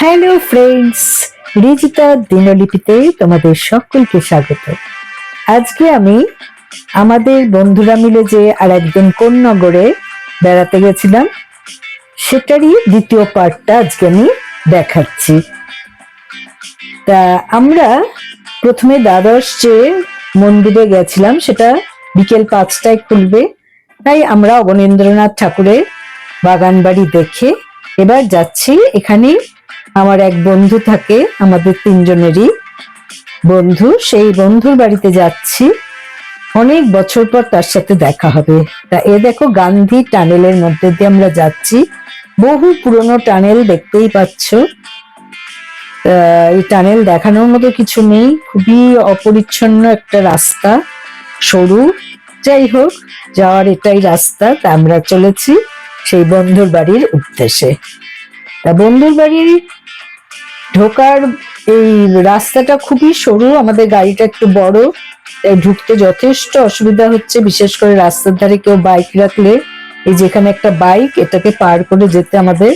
Hello friends Rijita দিনলিপিতে তোমাদের সকলকে স্বাগত। আজকে আমি আমাদের বন্ধুরা মিলে যে আর একদিন কোন নগরে বেড়াতে গেছিলাম, সেটারই দ্বিতীয় পার্টটা আজকে আমি দেখাচ্ছি। তা আমরা প্রথমে দ্বাদশ যে মন্দিরে গেছিলাম, সেটা বিকেল পাঁচটায় খুলবে। তাই আমরা অবনীন্দ্রনাথ ঠাকুরের বাগান বাড়ি দেখে এবার যাচ্ছি। এখানে আমার এক বন্ধু থাকে, আমাদের তিনজনেরই বন্ধু। সেই বন্ধুর বাড়িতে যাচ্ছি। অনেক বছর পর তার সাথে দেখা হবে। তা এ দেখো গান্ধী টানেলের মধ্যে দিয়ে আমরা যাচ্ছি। বহু পুরনো টানেল দেখতেই পাচ্ছ। এই টানেল দেখানোর মতো কিছু নেই। খুবই অপরিচ্ছন্ন একটা রাস্তা, সরু। যাই হোক, যাওয়ার এটাই রাস্তা, তা আমরা চলেছি। সেই বন্ধুর বাড়ির উদ্দেশ্যে। তা বন্ধুর বাড়ির ঢোকার এই রাস্তাটা খুবই সরু, আমাদের গাড়িটা একটু বড়, তাই ঢুকতে যথেষ্ট অসুবিধা হচ্ছে, বিশেষ করে রাস্তার ধারে কেউ বাইক রাখলে, এই যেখানে একটা বাইক, এটাকে পার করে যেতে আমাদের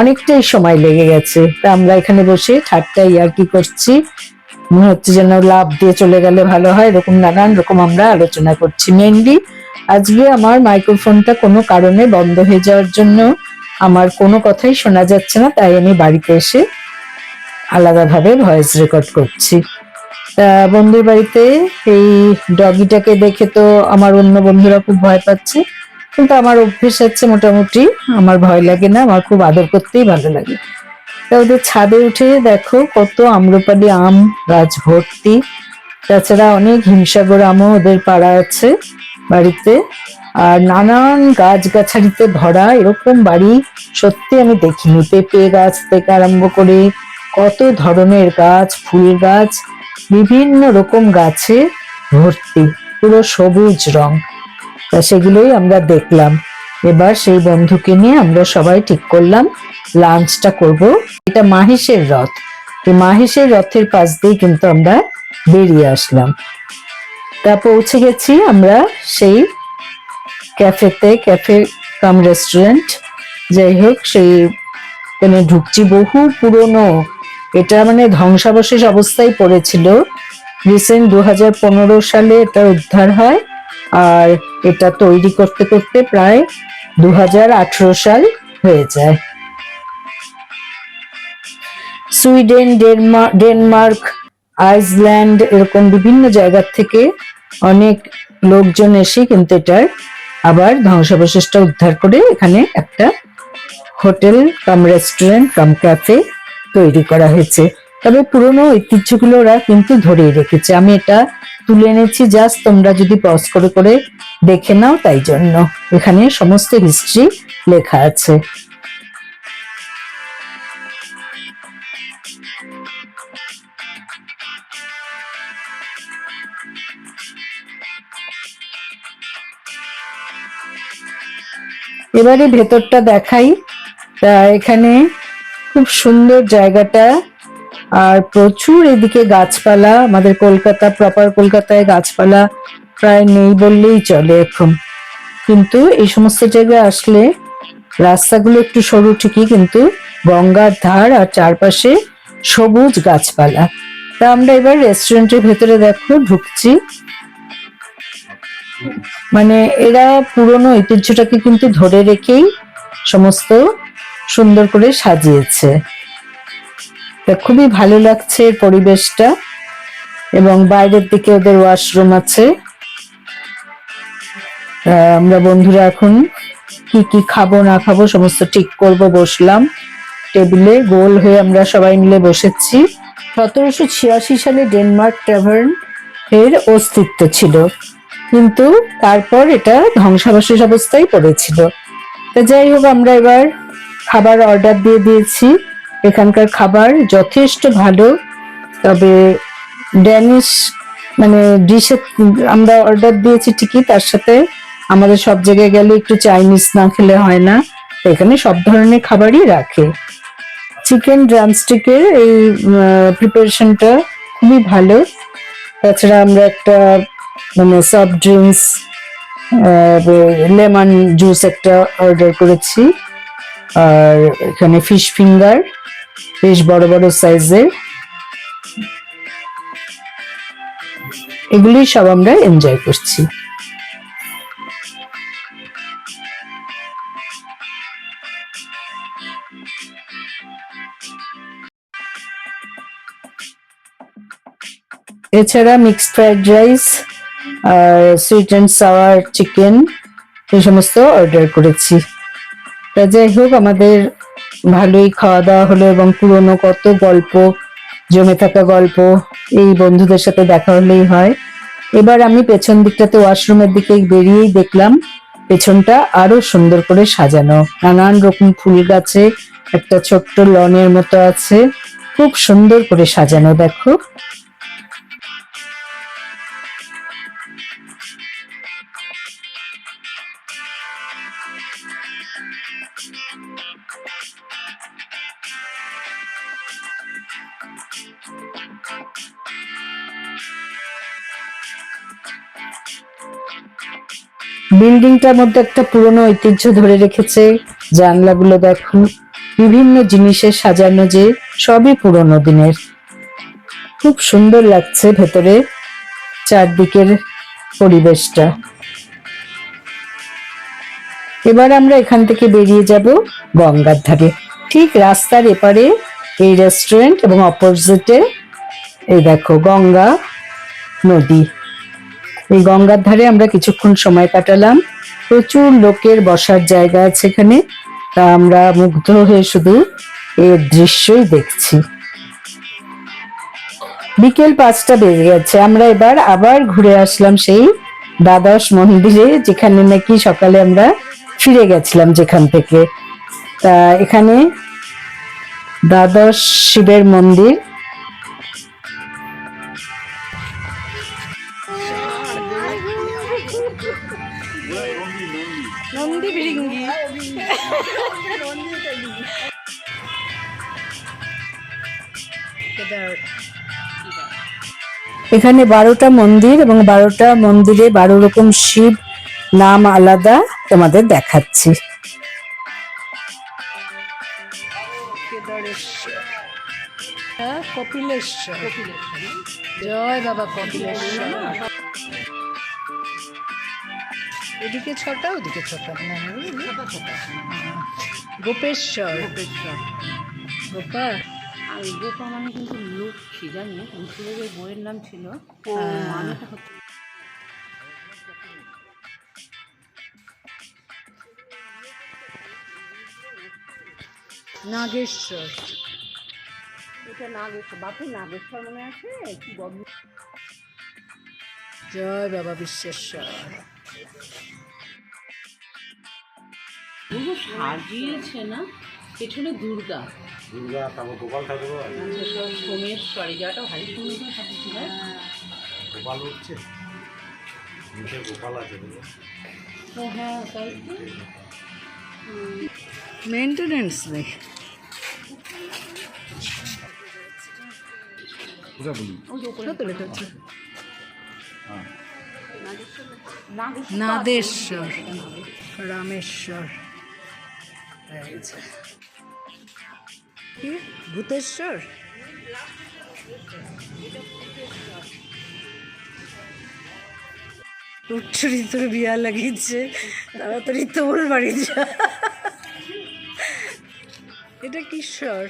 অনেকটাই সময় লেগে গেছে। তা আমরা এখানে বসে ঠাট্টা ইয়ার্কি করছি, মনে হচ্ছে যেন লাভ দিয়ে চলে গেলে ভালো হয়, এরকম নানান রকম আমরা আলোচনা করছি। মেনলি আজকে আমার মাইক্রোফোনটা কোনো কারণে বন্ধ হয়ে যাওয়ার জন্য আমার কোনো কথাই শোনা যাচ্ছে না, তাই আমি বাড়িতে এসে আলাদাভাবে ভয়েস রেকর্ড করছি। তা বন্ধুর বাড়িতে এই ডগিটাকে দেখে তো আমার অন্য বন্ধুরা খুব ভয় পাচ্ছে, কিন্তু আমার অভ্যেস আছে মোটামুটি, আমার ভয় লাগে না, আমার খুব আদর করতেই ভালো লাগে। তা ওদের ছাদে উঠে দেখো কত আম্রপালি আম গাছ ভর্তি, তাছাড়া অনেক হিমসাগর আমও ওদের পাড়া আছে। বাড়িতে। আর নানান গাছগাছালিতে ভরা এরকম বাড়ি সত্যি আমি দেখিনি। পেঁপে গাছ থেকে আরম্ভ করে কত ধরনের গাছ, ফুল গাছ, বিভিন্ন রকম গাছে ভর্তি, পুরো সবুজ রং। তা সেগুলোই আমরা দেখলাম। এবার সেই বন্ধুকে নিয়ে আমরা সবাই ঠিক করলাম, লাঞ্চটা করব। এটা মাহেশের রথ। এই মাহেশের রথের পাশ দিয়ে কিন্তু আমরা বেরিয়ে আসলাম। তা পৌঁছে গেছি আমরা সেই ক্যাফেতে, ক্যাফে কাম রেস্টুরেন্ট। যাই হোক, সেই এখানে ঢুকছি বহু পুরনো। এটা মানে ধ্বংসাবশেষ অবস্থায় পড়েছিল। রিসেন্ট দু হাজার পনেরো সালে এটা উদ্ধার হয়। আর এটা তৈরি করতে করতে প্রায় দু হাজার আঠেরো সাল হয়ে যায়। সুইডেন ডেনমার্ক ডেনমার্ক, আইসল্যান্ড এরকম বিভিন্ন জায়গার থেকে অনেক লোকজন এসে কিন্তু এটার আবার ধ্বংসাবশেষটা উদ্ধার করে এখানে একটা hotel cum restaurant, cum cafe তৈরি করা হয়েছে। তবে পুরনো ঐতিহ্যগুলো ওরা কিন্তু ধরেই রেখেছে। আমি এটা তুলে এনেছি জাস্ট, তোমরা যদি পজ করে করে দেখে নাও, তাই জন্য। এখানে সমস্ত হিস্ট্রি লেখা আছে। এবারে ভেতরটা দেখাই। তা এখানে খুব সুন্দর জায়গাটা। আর প্রচুর এদিকে গাছপালা। আমাদের কলকাতা প্রপার কলকাতায় গাছপালা প্রায় নেই বললেই চলে এখন। কিন্তু এই সমস্ত জায়গায় আসলে রাস্তাগুলো একটু সরু ঠিকই, কিন্তু গঙ্গার ধার আর চারপাশে সবুজ গাছপালা। তা আমরা এবার রেস্টুরেন্টের ভেতরে দেখো, ঢুকছি। মানে এরা পুরনো ঐতিহ্যটাকে কিন্তু ধরে রেখেই সমস্ত সুন্দর করে সাজিয়েছে। তা খুবই ভালো লাগছে পরিবেশটা এবং বাইরের দিকে ওদের ওয়াশরুম আছে। আমরা বন্ধুরা এখন কি কি খাব না খাব সমস্ত ঠিক করব, বসলাম। টেবিলে গোল হয়ে আমরা সবাই মিলে বসেছি। সতেরোশো ছিয়াশি সালে ডেনমার্ক ট্যাভার্ন এর অস্তিত্ব ছিল। কিন্তু তারপর এটা ধ্বংসাবশেষ অবস্থায় পড়েছিল। তা যাই হোক, আমরা এবার খাবার অর্ডার দিয়ে দিয়েছি। এখানকার খাবার যথেষ্ট ভালো, তবে ড্যানিশ মানে ডিশে আমরা অর্ডার দিয়েছি ঠিকই, তার সাথে আমাদের সব জায়গায় গেলে একটু চাইনিজ না খেলে হয় না এখানে সব ধরনের খাবারই রাখে। চিকেন ড্রামস্টিকের এই প্রিপারেশনটা খুবই ভালো। তাছাড়া আমরা একটা মানে সফট ড্রিঙ্কস লেমন জুস একটা অর্ডার করেছি। আর এখানে ফিশ ফিঙ্গার বেশ বড় বড় সাইজের এগুলি সব আমরা এনজয় করছি। এছাড়া মিক্সড ফ্রাইড রাইস আর সুইট অ্যান্ড সাওয়ার চিকেন এই সমস্ত অর্ডার করেছি। তা যাই হোক, আমাদের ভালোই খাওয়া দাওয়া হলো এবং পুরনো কত গল্প, জমে থাকা গল্প, এই বন্ধুদের সাথে দেখা হলেই হয়। এবার আমি পেছন দিকটাতে ওয়াশরুমের দিকে বেরিয়েই দেখলাম, পেছনটা আরও সুন্দর করে সাজানো। নানান রকম ফুল গাছে একটা ছোট্ট লনের মতো আছে, খুব সুন্দর করে সাজানো, দেখো। বিল্ডিংটার মধ্যে একটা পুরনো ঐতিহ্য ধরে রেখেছে। জানলাগুলো দেখো। বিভিন্ন জিনিসের সাজানো যে সবই পুরনো দিনের। খুব সুন্দর লাগছে ভেতরে চারদিকের পরিবেশটা। এবার আমরা এখান থেকে বেরিয়ে যাব গঙ্গার ধারে। ঠিক রাস্তার এপারে এই রেস্টুরেন্ট এবং অপোজিটে এই দেখো গঙ্গা নদী। এই গঙ্গার ধারে আমরা কিছুক্ষণ সময় কাটালাম। প্রচুর লোকের বসার জায়গা আছে এখানে। তা আমরা মুগ্ধ হয়ে শুধু এর দৃশ্যই দেখছি। বিকেল পাঁচটা বেজে গেছে। আমরা এবার আবার ঘুরে আসলাম সেই দ্বাদশ মন্দিরে, যেখানে নাকি সকালে আমরা ফিরে গেছিলাম যেখান থেকে। তা এখানে দ্বাদশ শিবের মন্দির নন্দী ভিড়িঙ্গি এখানে বারোটা মন্দির এবং বারোটা মন্দিরে বারো রকম শিব নাম আলাদা তোমাদের দেখাচ্ছি। হ্যাঁ কপিলেশ্বর। জয় বাবা কপিলেশ্বর। এদিকে ছটা ওদিকে ছটা। গোপেশ্বর গোপা। আর গোপা মানে কিন্তু লক্ষ্মী জানি? মুসলিমের বইয়ের নাম ছিল নাগেশ্বর। এটা নাগেশ্বর বাপু নাগেশ্বর মনে আছে? কি বড় জয় বাবা বিশ্বেশ্বর। সাজিয়েছে না? পেছনে দুর্গা। দুর্গা তারপর গোপাল ঠাকুরও আছে। সব সোমেশ্বরী জায়গাটা ভারী সুন্দর করে সাজিয়েছিল গোপাল উঠছে গোপাল আছে ও হ্যাঁ তাই মেনটেনেন্স নেই। কত লেখা আছে? নাদেশ্বর রামেশ্বর। কি? ভূতেশ্বর? উচ্ছরি তোর বিয়া লাগিয়েছে তাড়াতাড়ি তোর বাড়ি যা। এটা কিশোর?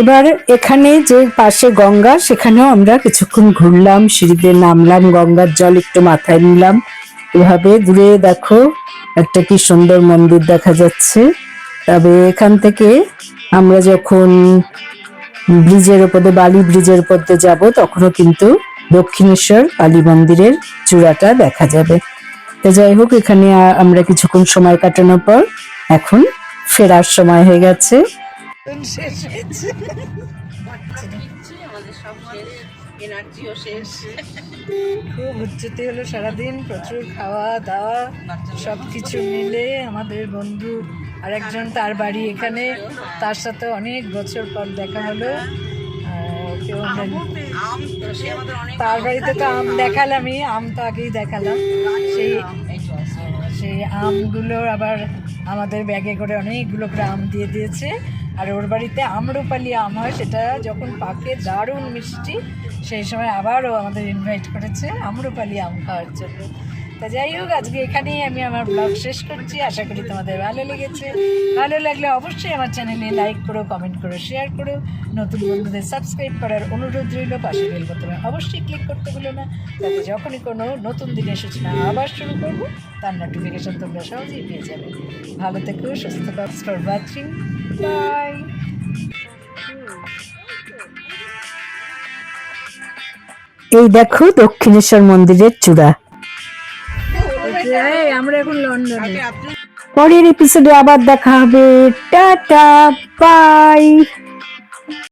এবার এখানে যে পাশে গঙ্গা, সেখানেও আমরা কিছুক্ষণ ঘুরলাম, সিঁড়িতে নামলাম, গঙ্গার জল একটু মাথায় নিলাম। এভাবে দূরে দেখো একটা কি সুন্দর মন্দির দেখা যাচ্ছে। তবে এখান থেকে আমরা যখন ব্রিজের ওপরে বালি ব্রিজের উপর দিয়ে যাব, তখনও কিন্তু দক্ষিণেশ্বর কালী মন্দিরের চূড়াটা দেখা যাবে। তো যাই হোক, এখানে আমরা কিছুক্ষণ সময় কাটানোর পর এখন ফেরার সময় হয়ে গেছে। শেষ হয়েছে। আমাদের খুব উচ্চতি হলো সারাদিন, প্রচুর খাওয়া দাওয়া সব কিছু মিলে আমাদের বন্ধু আরেকজন তার বাড়ি এখানে। তার সাথে অনেক বছর পর দেখা হলো। তার বাড়িতে তো আম দেখালামই, আম তো আগেই দেখালাম। সেই। সেই আমগুলো আবার আমাদের ব্যাগে করে অনেকগুলো করে আম দিয়ে দিয়েছে। আর ওর বাড়িতে আমরুপালি আম হয়, সেটা যখন পাকে দারুণ মিষ্টি, সেই সময় আবারও আমাদের ইনভাইট করেছে আমরুপালি আম খাওয়ার জন্য। তা যাই হোক, আজকে এখানেই আমি আমার ব্লগ শেষ করছি। আশা করি তোমাদের ভালো লেগেছে। ভালো লাগলে অবশ্যই আমার চ্যানেলে লাইক করো কমেন্ট করো শেয়ার করো। নতুন বন্ধুদের সাবস্ক্রাইব করার অনুরোধ রইল, পাশে বেল বোতামে অবশ্যই ক্লিক করতে ভুলো না। যাতে যখনই কোনো নতুন দিনের সূচনা আবার শুরু করব, তার নোটিফিকেশন তোমরা সহজেই পেয়ে যাবে। ভালো থেকো, সুস্থ ফর ওয়াচিং বাই এই দেখো দক্ষিণেশ্বর মন্দিরের চূড়া। আমরা এখন লন্ডনে। পরের এপিসোডে আবার দেখা হবে। Tata bye.